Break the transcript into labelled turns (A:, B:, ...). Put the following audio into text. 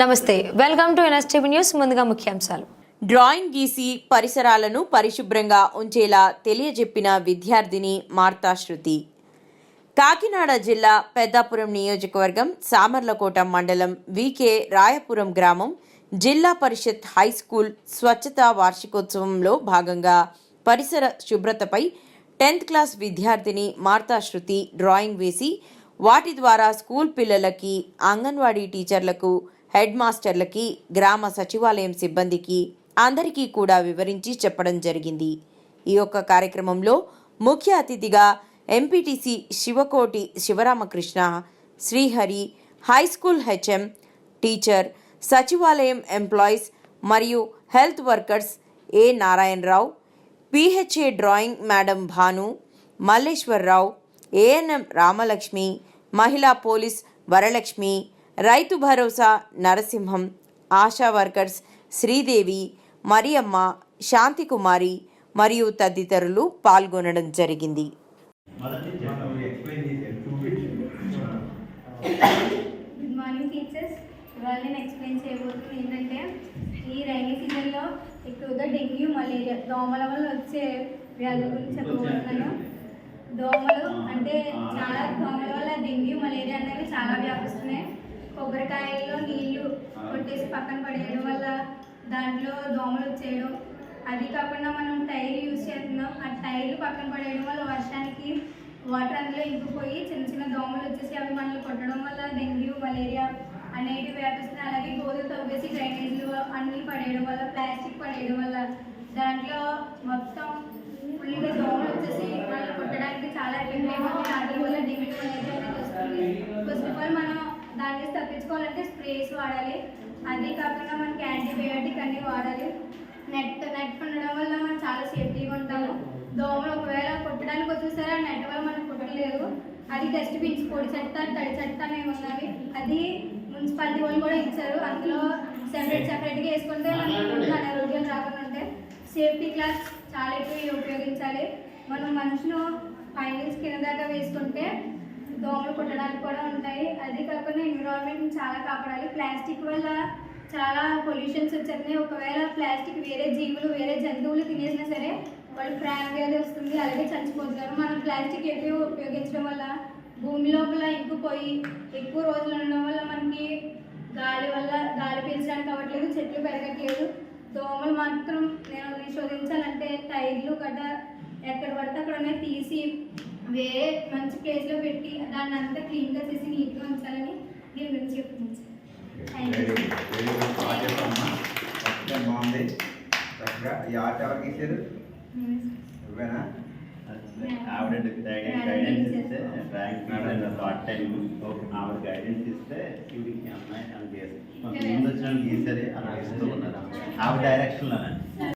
A: నమస్తే welcome to NSTV news ముందుగా ముఖ్యాంశాలు.
B: డ్రాయింగ్ గీసి పరిసరాలను పరిశుభ్రంగా ఉంచేలా తెలియజెప్పిన విద్యార్థిని మార్తా శృతి. కాకినాడ జిల్లా పెద్దాపురం నియోజకవర్గం సామర్లకోట మండలం వికే రాయపురం గ్రామం జిల్లా పరిషత్ హై స్కూల్ స్వచ్ఛతా వార్షికోత్సవంలో భాగంగా పరిసర శుభ్రతపై టెన్త్ క్లాస్ విద్యార్థిని మార్తా శృతి డ్రాయింగ్ వేసి వాటి ద్వారా స్కూల్ పిల్లలకి అంగన్వాడీ టీచర్లకు హెడ్ మాస్టర్లకి గ్రామ సచివాలయం సిబ్బందికి అందరికీ కూడా వివరించి చెప్పడం జరిగింది. ఈ యొక్క కార్యక్రమంలో ముఖ్య అతిథిగా MPTC Sivakoti Sivaramakrishna Srihari high school HM teacher సచివాలయం ఎంప్లాయీస్ మరియు health workers A Narayanarao PHA drawing madam Bhanu Malleswararao ANM Ramalakshmi మహిళా police Varalakshmi Rythu Bharosa Narasimham ASHA workers Sridevi Mariyamma Santhikumari మరియు తదితరులు పాల్గొనడం జరిగింది.
C: మనం ఎక్స్ప్లెయిన్ చేసాం చూపించు
D: గుడ్ మార్నింగ్ టీచర్స్ ఇవాళ నేను ఎక్స్ప్లెయిన్ చేయబోతుంది ఏంటంటే ఈ రైనీ సీజన్లో ఎక్కువగా డెంగ్యూ మలేరియా దోమల వల్ల వచ్చే వ్యాధుల గురించి చెప్పబోతున్నాను దోమలు అంటే చాలా దోమల వల్ల డెంగ్యూ మలేరియా అనేవి చాలా వ్యాపిస్తున్నాయి కొబ్బరికాయల్లో నీళ్ళు కొట్టేసి పక్కన పడేయడం వల్ల దాంట్లో దోమలు వచ్చేయడం. అది కాకుండా మనం టైర్ యూజ్ చేస్తున్నాం. ఆ టైర్లు పక్కన పడేయడం వల్ల వర్షానికి వాటర్ అందులో ఇంకిపోయి చిన్న చిన్న దోమలు వచ్చేసి అవి మనల్ని కొట్టడం వల్ల డెంగ్యూ మలేరియా అనేవి వ్యాపిస్తున్నాయి. అలాగే గోధులు తవ్వేసి డ్రైనేజ్లు అన్నీ పడేయడం వల్ల ప్లాస్టిక్ పడేయడం వల్ల దాంట్లో మొత్తం ఫుల్గా దోమలు వచ్చేసి మనల్ని కొట్టడానికి చాలా ఎఫెక్ట్ అయిపోతుంది వల్ల డెంగ్యూ మలేరియా అనేది వస్తుంది. ఫస్ట్ ఆఫ్ ఆల్ మనం దాని తప్పించుకోవాలంటే స్ప్రేస్ వాడాలి. అదే కాకుండా మనకి యాంటీబయాటిక్ అన్ని వాడాలి. నెట్ నెట్ ఉండడం వల్ల మనం చాలా సేఫ్టీగా ఉంటాము. దోమలు ఒకవేళ కొట్టడానికి వచ్చేసరి ఆ నెట్ వల్ల మనం కుట్టలేదు. అది డస్ట్బిన్స్ పొడి చెత్త తడి చెత్త అనేవి ఉన్నవి. అది మున్సిపాలిటీ వాళ్ళు కూడా ఇచ్చారు. అందులో సెపరేట్ సెపరేట్గా వేసుకుంటే మనకి అనారోగ్యాలు రాకుండా ఉంటాయి సేఫ్టీ క్లాస్ చాలా ఎక్కువ ఉపయోగించాలి. మనం మనుషులు పైన కింద దాకా వేసుకుంటే దోమలు కుట్టడానికి కూడా ఉంటాయి. చాలా కాపాడాలి. ప్లాస్టిక్ వల్ల చాలా పొల్యూషన్స్ వచ్చేస్తున్నాయి. ఒకవేళ ప్లాస్టిక్ వేరే జీవులు వేరే జంతువులు తినేసినా సరే వాళ్ళు ప్రాణ వ్యాధి వస్తుంది. అలాగే చచ్చిపోతున్నారు మనం ప్లాస్టిక్ ఎక్కువ ఉపయోగించడం వల్ల భూమి లోపల ఇంకుపోయి ఎక్కువ రోజులు ఉండడం వల్ల మనకి గాలి వల్ల గాలి పీల్చడానికి అవ్వట్లేదు చెట్లు పెరగట్లేదు. దోమలు మాత్రం నేను నిశోధించాలంటే టైర్లు గడ్డ ఎక్కడ పడితే అక్కడ ఉన్నాయి. తీసి వేరే మంచి ప్లేస్లో పెట్టి దాన్ని అంతా క్లీన్గా చేసి నీట్గా ఉంచాలని దీని గురించి చెప్తున్నాను సార్.
C: బాగుంది. చక్కగా. ఈ ఆర్ట్ ఎవరికి ఇచ్చారు నువ్వేనా?
E: ఆవిడ గైడెన్స్ ఇస్తే ర్యాంక్ థాట్ టైం ఆవిడ గైడెన్స్ ఇస్తే ఇవిడికి అమ్మాయి అని చేసి ముందు వచ్చిన గీసరి అలా ఇస్తూ ఉన్నారు ఆవిడ డైరెక్షన్లోనే